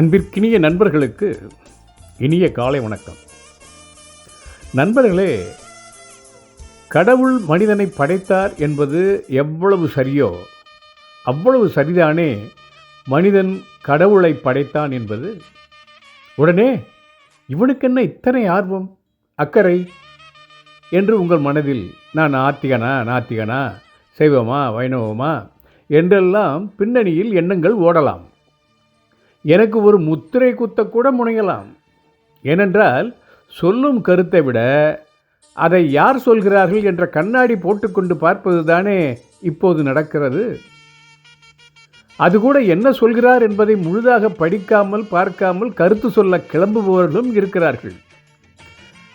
அன்பிற்கினிய நண்பர்களுக்கு இனிய காலை வணக்கம். நண்பர்களே கடவுள் மனிதனை படைத்தார் என்பது எவ்வளவு சரியோ அவ்வளவு சரிதானே மனிதன் கடவுளை படைத்தான் என்பது? உடனே இவனுக்கென்ன இத்தனை ஆர்வம் அக்கறை? என்று உங்கள் மனதில் நான் ஆத்திகனா நாத்திகனா சைவமா வைணவமா? என்றெல்லாம் பின்னணியில் எண்ணங்கள் ஓடலாம். எனக்கு ஒரு முத்திரை குத்தக்கூட முனையலாம். ஏனென்றால் சொல்லும் கருத்தை விட அதை யார் சொல்கிறார்கள் என்ற கண்ணாடி போட்டுக்கொண்டு பார்ப்பது தானே இப்போது நடக்கிறது. அது கூட என்ன சொல்கிறார் என்பதை முழுதாக படிக்காமல் பார்க்காமல் கருத்து சொல்ல கிளம்புபவர்களும் இருக்கிறார்கள்.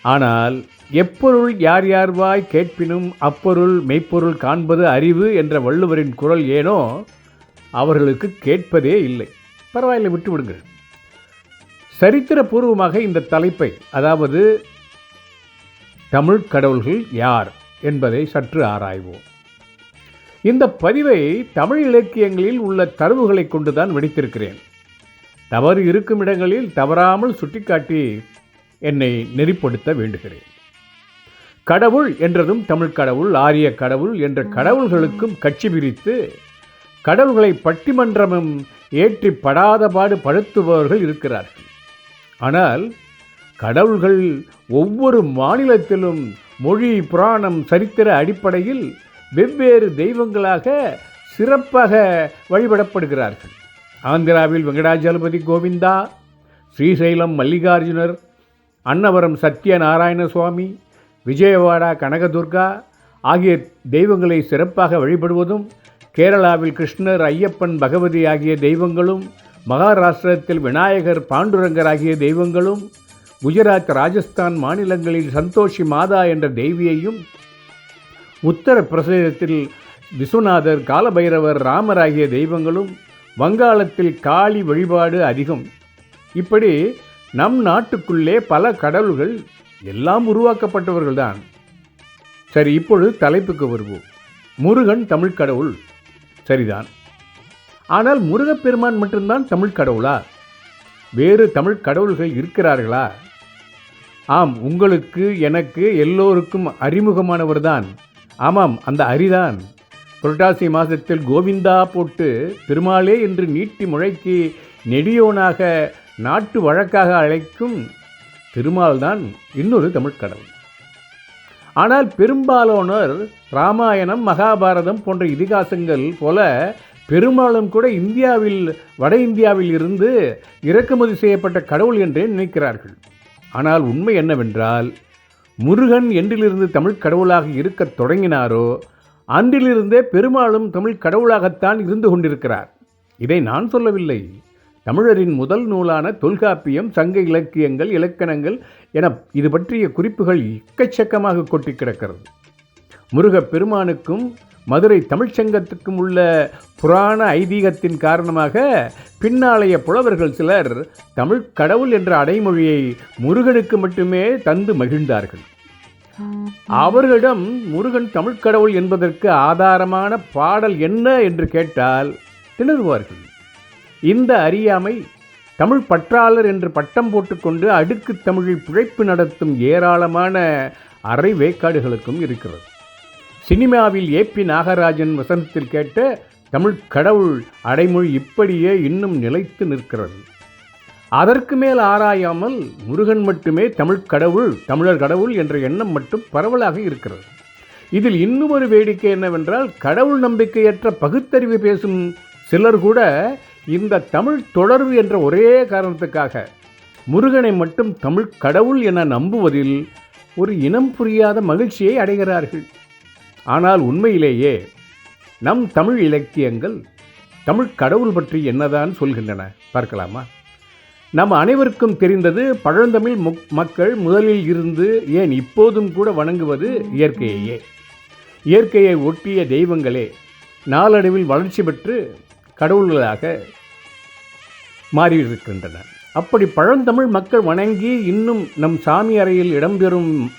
ஆனால் எப்பொருள் யார் யார் வாய் கேட்பினும் அப்பொருள் மெய்ப்பொருள் காண்பது அறிவு என்ற வள்ளுவரின் குரல் ஏனோ அவர்களுக்கு கேட்பதே இல்லை. பரவாயில்லை விட்டு விடுங்கள் சரித்திரபூர்வமாக இந்த தலைப்பை அதாவது தமிழ் கடவுள்கள் யார் என்பதை சற்று ஆராய்வோம். இந்த பதிவை தமிழ் இலக்கியங்களில் உள்ள தரவுகளை கொண்டுதான் வெடித்திருக்கிறேன். தவறு இருக்கும் இடங்களில் தவறாமல் சுட்டிக்காட்டி என்னை நெறிப்படுத்த வேண்டுகிறேன். கடவுள் என்றதும் தமிழ் கடவுள் ஆரிய கடவுள் என்ற கடவுள்களுக்கும் கட்சி பிரித்து கடவுள்களை பட்டிமன்றமும் ஏற்றி படாதபாடு படுத்துபவர்கள் இருக்கிறார்கள். ஆனால் கடவுள்கள் ஒவ்வொரு மாநிலத்திலும் மொழி புராணம் சரித்திர அடிப்படையில் வெவ்வேறு தெய்வங்களாக சிறப்பாக வழிபடப்படுகிறார்கள். ஆந்திராவில் வெங்கடாஜலபதி கோவிந்தா ஸ்ரீசைலம் மல்லிகார்ஜுனர் அன்னவரம் சத்யநாராயண சுவாமி விஜயவாடா கனகதுர்கா ஆகிய தெய்வங்களை சிறப்பாக வழிபடுவதும் கேரளாவில் கிருஷ்ணர் ஐயப்பன் பகவதி ஆகிய தெய்வங்களும் மகாராஷ்டிரத்தில் விநாயகர் பாண்டுரங்கர் ஆகிய தெய்வங்களும் குஜராத் ராஜஸ்தான் மாநிலங்களில் சந்தோஷி மாதா என்ற தெய்வியையும் உத்தரப்பிரதேசத்தில் விஸ்வநாதர் காலபைரவர் ராமர் ஆகிய தெய்வங்களும் வங்காளத்தில் காளி வழிபாடு அதிகம். இப்படி நம் நாட்டுக்குள்ளே பல கடவுள்கள் எல்லாம் உருவாக்கப்பட்டவர்கள்தான். சரி இப்பொழுது தலைப்புக்கு வருவோம். முருகன் தமிழ் கடவுள். சரிதான். ஆனால் முருகப்பெருமான் மட்டும்தான் தமிழ் கடவுளா? வேறு தமிழ் கடவுள்கள் இருக்கிறார்களா? ஆம் உங்களுக்கு எனக்கு எல்லோருக்கும் அறிமுகமானவர்தான். ஆமாம் அந்த அரிதான். புரட்டாசி மாதத்தில் கோவிந்தா போட்டு திருமாலே என்று நீட்டி முழக்கி நெடியோனாக நாட்டு வழக்காக அழைக்கும் திருமால்தான் இன்னொரு தமிழ் கடவுள். ஆனால் பெரும்பாலானோர் ராமாயணம் மகாபாரதம் போன்ற இதிகாசங்கள் போல பெரும்பாலும் கூட இந்தியாவில் வட இந்தியாவில் இருந்து இறக்குமதி செய்யப்பட்ட கடவுள் என்றே நினைக்கிறார்கள். ஆனால் உண்மை என்னவென்றால் முருகன் என்றிலிருந்து தமிழ் கடவுளாக இருக்கத் தொடங்கினாரோ அன்றிலிருந்தே பெருமாளும் தமிழ் கடவுளாகத்தான் இருந்து கொண்டிருக்கிறார். இதை நான் சொல்லவில்லை. தமிழரின் முதல் நூலான தொல்காப்பியம் சங்க இலக்கியங்கள் இலக்கணங்கள் என இது பற்றிய குறிப்புகள் எக்கச்சக்கமாக கொட்டி கிடக்கிறது. முருகப் பெருமானுக்கும் மதுரை தமிழ்ச்சங்கத்துக்கும் உள்ள புராண ஐதீகத்தின் காரணமாக பின்னாளைய புலவர்கள் சிலர் தமிழ் கடவுள் என்ற அடைமொழியை முருகனுக்கு மட்டுமே தந்து மகிழ்ந்தார்கள். அவர்களிடம் முருகன் தமிழ்க்கடவுள் என்பதற்கு ஆதாரமான பாடல் என்ன என்று கேட்டால் திணறுவார்கள். இந்த அறியாமை தமிழ் பற்றாளர் என்று பட்டம் போட்டுக்கொண்டு அடுக்கு தமிழில் பிழைப்பு நடத்தும் ஏராளமான அரை வேக்காடுகளுக்கும் இருக்கிறது. சினிமாவில் ஏபி நாகராஜன் வசனத்தில் கேட்ட தமிழ் கடவுள் அடைமொழி இப்படியே இன்னும் நிலைத்து நிற்கிறது. அதற்கு மேல் ஆராயாமல் முருகன் மட்டுமே தமிழ் கடவுள் தமிழர் கடவுள் என்ற எண்ணம் மட்டும் பரவலாக இருக்கிறது. இதில் இன்னும் ஒரு வேடிக்கை என்னவென்றால் கடவுள் நம்பிக்கையற்ற பகுத்தறிவு பேசும் சிலர் கூட இந்த தமிழ் தொடர்பு என்ற ஒரே காரணத்துக்காக முருகனை மட்டும் தமிழ் கடவுள் என நம்புவதில் ஒரு இனம் புரியாத மகிழ்ச்சியை அடைகிறார்கள். ஆனால் உண்மையிலேயே நம் தமிழ் இலக்கியங்கள் தமிழ் கடவுள் பற்றி என்னதான் சொல்கின்றன பார்க்கலாமா? நம் அனைவருக்கும் தெரிந்தது பழந்தமிழ் முக் மக்கள் முதலில் இருந்து ஏன் இப்போதும் கூட வணங்குவது இயற்கையையே. இயற்கையை ஒட்டிய தெய்வங்களே நாளடைவில் வளர்ச்சி பெற்று கடவுள்களாக மாறியிருக்கின்றன. அப்படி பழந்தமிழ் மக்கள் வணங்கி இன்னும் நம் சாமி அறையில் இடம்பெறும்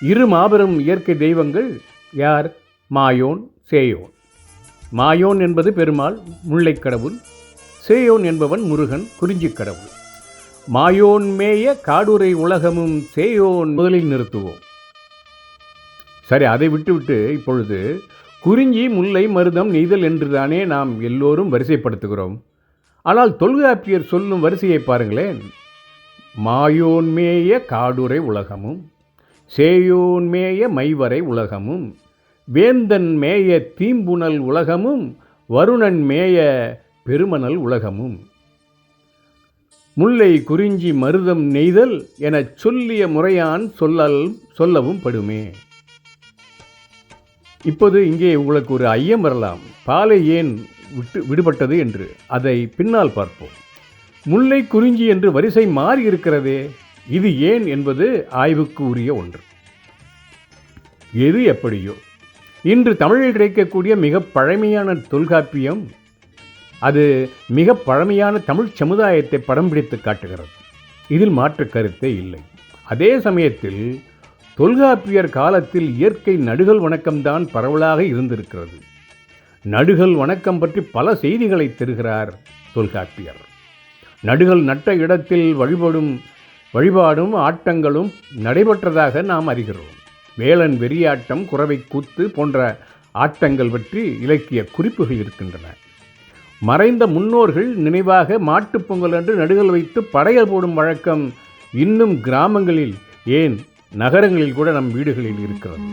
இரு மாபெரும் இயற்கை தெய்வங்கள் யார்? மாயோன் சேயோன். மாயோன் என்பது பெருமாள் முல்லைக் கடவுள். சேயோன் என்பவன் முருகன் குறிஞ்சி கடவுள். மாயோன் மேய காடுரை உலகமும் சேயோன் முதலில் நிறுத்துவோம். சரி அதை விட்டுவிட்டு இப்பொழுது குறிஞ்சி முல்லை மருதம் நெய்தல் என்றுதானே நாம் எல்லோரும் வரிசைப்படுத்துகிறோம். ஆனால் தொல்காப்பியர் சொல்லும் வரிசையை பாருங்களேன். மாயோன்மேய காடுரை உலகமும் சேயோன்மேய மைவரை உலகமும் வேந்தன் மேய தீம்புணல் உலகமும் வருணன் மேய பெருமணல் உலகமும். முல்லை குறிஞ்சி மருதம் நெய்தல் எனச் சொல்லிய முறையான் சொல்லல் சொல்லவும் படுமே. இப்போது இங்கே உங்களுக்கு ஒரு ஐயம் வரலாம். பாலை ஏன் விட்டு விடுபட்டது என்று. அதை பின்னால் பார்ப்போம். முல்லை குறிஞ்சி என்று வரிசை மாறி இருக்கிறதே இது ஏன் என்பது ஆய்வுக்கு உரிய ஒன்று. எது எப்படியோ. இன்று தமிழில் கிடைக்கக்கூடிய மிக பழமையான தொல்காப்பியம் அது மிக பழமையான தமிழ் சமுதாயத்தை படம் பிடித்து காட்டுகிறது. இதில் மாற்று கருத்தே இல்லை. அதே சமயத்தில் தொல்காப்பியர் காலத்தில் இயற்கை நடுகள் வணக்கம்தான் பரவலாக இருந்திருக்கிறது. நடுகள் வணக்கம் பற்றி பல செய்திகளை தருகிறார் தொல்காப்பியர். நடுகள் நட்ட இடத்தில் வழிபடும் வழிபாடும் ஆட்டங்களும் நடைபெற்றதாக நாம் அறிகிறோம். வேளன் வெறியாட்டம் குறவை கூத்து போன்ற ஆட்டங்கள் பற்றி இலக்கிய குறிப்புகள் இருக்கின்றன. மறைந்த முன்னோர்கள் நினைவாக மாட்டுப் பொங்கல் அன்று நடுகள் வைத்து படையல் போடும் வழக்கம் இன்னும் கிராமங்களில் ஏன் நகரங்களில் கூட நம் வீடுகளில் இருக்கிறது.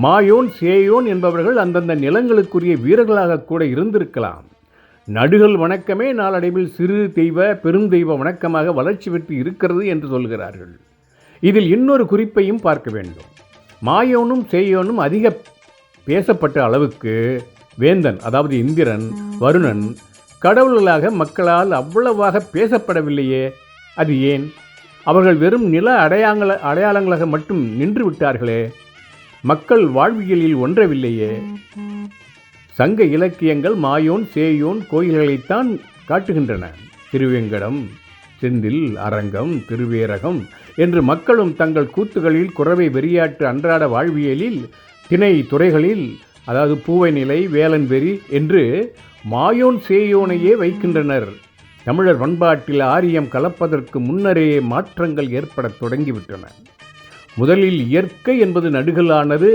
மாயோன் சேயோன் என்பவர்கள் அந்தந்த நிலங்களுக்குரிய வீரர்களாக கூட இருந்திருக்கலாம். நடுகள் வணக்கமே நாளடைவில் சிறு தெய்வ பெருந்தெய்வ வணக்கமாக வளர்ச்சி பெற்று இருக்கிறது என்று சொல்கிறார்கள். இதில் இன்னொரு குறிப்பையும் பார்க்க வேண்டும். மாயோனும் சேயோனும் அதிக பேசப்பட்ட அளவுக்கு வேந்தன் அதாவது இந்திரன் வருணன் கடவுள்களாக மக்களால் அவ்வளவாக பேசப்படவில்லையே. அது ஏன்? அவர்கள் வெறும் நில அடையாள அடையாளங்களாக மட்டும் நின்று விட்டார்களே மக்கள் வாழ்வியலில் ஒன்றவில்லையே. சங்க இலக்கியங்கள் மாயோன் சேயோன் கோயில்களைத்தான் காட்டுகின்றன. திருவேங்கடம் செந்தில் அரங்கம் திருவேரகம் என்று மக்களும் தங்கள் கூத்துகளில் குறவை வெறியாட்டு அன்றாட வாழ்வியலில் திணை துறைகளில் அதாவது பூவை நிலை வேலன் வெறி என்று மாயோன் சேயோனையே வைக்கின்றனர். தமிழர் பண்பாட்டில் ஆரியம் கலப்பதற்கு முன்னரே மாற்றங்கள் ஏற்படத் தொடங்கிவிட்டன. முதலில் இயற்கை என்பது நடுகலானது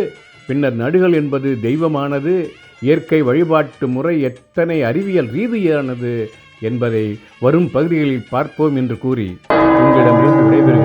பின்னர் நடுகள் என்பது தெய்வமானது இயற்கை வழிபாட்டு முறை எத்தனை அறிவியல் ரீதியானது என்பதை வரும் பகுதிகளில் பார்ப்போம் என்று கூறி உங்களிடமிருந்து விடைபெறுகிறேன்.